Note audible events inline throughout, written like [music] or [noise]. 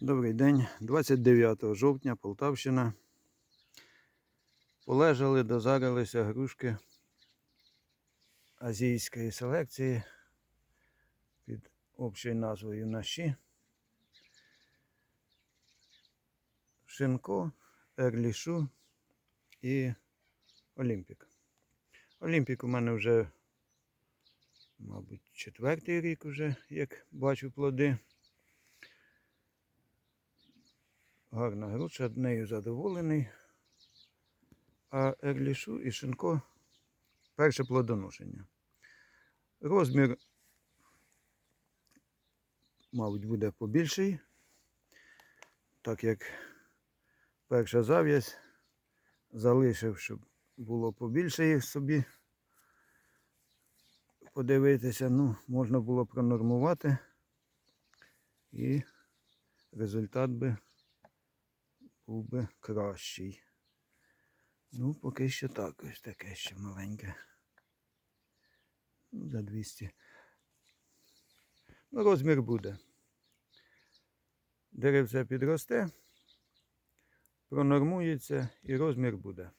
Добрий день, 29 жовтня, Полтавщина. Полежали, дозарилися грушки азійської селекції під общою назвою наші. Шинко, Ерлішу і Олімпік. Олімпік у мене вже, мабуть, четвертий рік уже, як бачу плоди. Гарна груша, нею задоволений. А Ерлішу і Шинко перше плодоношення. Розмір, мабуть, буде побільший, так як перша зав'язь залишив, щоб було побільше їх собі подивитися. Ну, можна було пронормувати і результат би був би кращий. Ну, поки що так, ось таке ще маленьке. Ну, за 200. Ну, розмір буде. Деревце підросте, пронормується і розмір буде.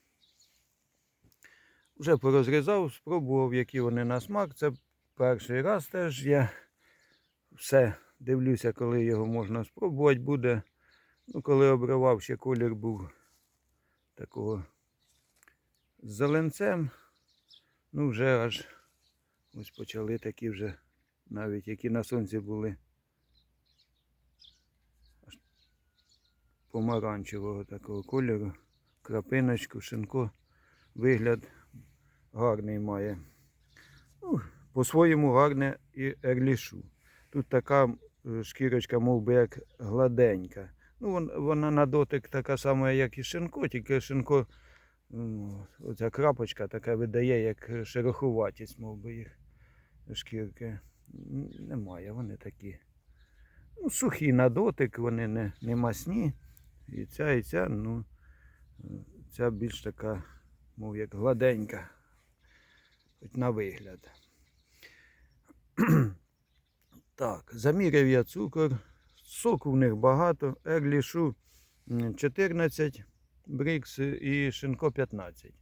Вже порозрізав, спробував, які вони на смак. Це перший раз теж я все дивлюся, коли його можна спробувати буде. Ну, коли обривав, ще колір був такого з зеленцем. Ну, вже аж ось почали такі вже, навіть які на сонці були. Аж помаранчевого такого кольору. Крапиночку, шинко. Вигляд гарний має. Ну, по-своєму гарне і ерлішу. Тут така е, шкірочка, мов би, як гладенька. Ну, вона на дотик така сама, як і шинко, тільки шинко, оця крапочка така видає, як шероховатість, мов би їх шкірки. Немає, вони такі. Ну, сухі на дотик, вони не, не масні. І ця, і ця, ну, ця більш така, мов як гладенька, хоч на вигляд. [clears throat] Так, заміряв я цукор. Соку в них багато. Ерлішу 14, брікс і шинко 15.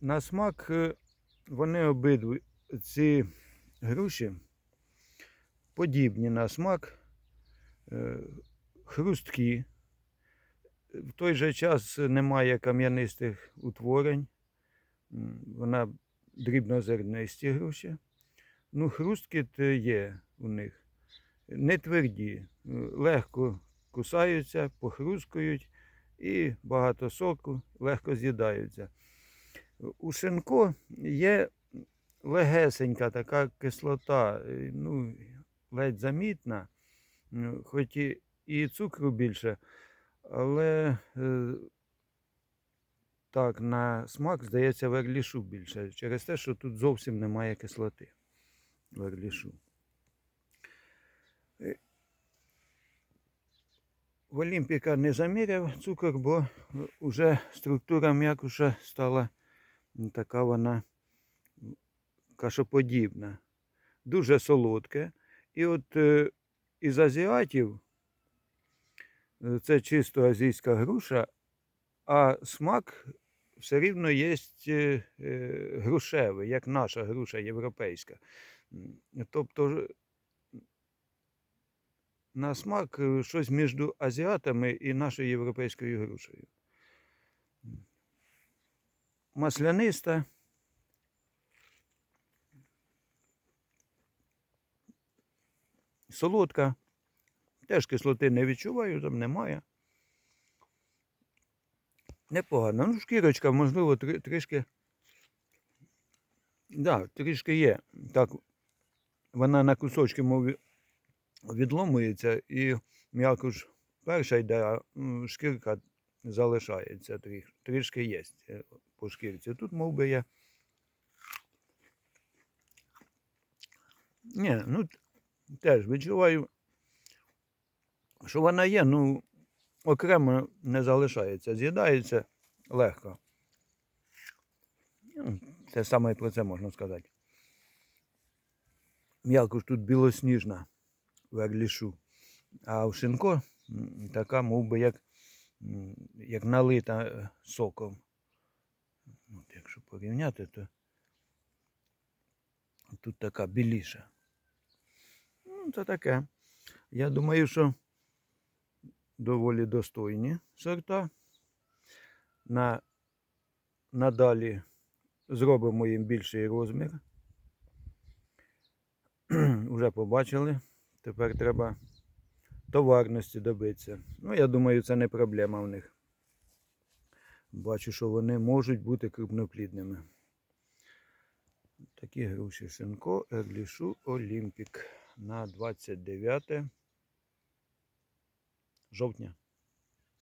На смак е, вони обидві ці груші подібні на смак, е, хрусткі. В той же час немає кам'янистих утворень. Вона дрібнозернисті груші. Ну, хрусткіт є у них не тверді, е, легко кусаються, похрускують і багато соку, легко з'їдаються. У шинко є легесенька така кислота, е, ну, ледь замітна, е, хоч і, цукру більше, але так, на смак, здається, в ерлішу більше, через те, що тут зовсім немає кислоти в ерлішу. В Олімпіка не заміряв цукор, бо вже структура м'якуша стала така вона кашоподібна, дуже солодке. І от е, із азіатів е, це чисто азійська груша, а смак все рівно є е, грушевий, як наша груша європейська. Тобто на смак е, щось між азіатами і нашою європейською грушею. Масляниста. Солодка. Теж кислоти не відчуваю, там немає. Непогано. Ну, шкірочка, можливо, три, трішки. Да, трішки є. Так, вона на кусочки, мов, відломується і м'якуш перша йде, а шкірка залишається трішки, є е, по шкірці. Тут мов би я. Ні, ну теж відчуваю, що вона є, ну окремо не залишається, з'їдається легко. Ну, Те саме і про це можна сказати. М'якуш тут білосніжна в ерлішу. А в шинко така, мов би, як, як налита е, соком. От якщо порівняти, то тут така біліша. Ну, це таке. Я думаю, що доволі достойні сорта. На, надалі зробимо їм більший розмір. [clears throat] Уже побачили. Тепер треба товарності добитися. Ну, я думаю, це не проблема в них. Бачу, що вони можуть бути крупноплідними. Такі груші Шинко, Ерлішу, Олімпік на 29 жовтня.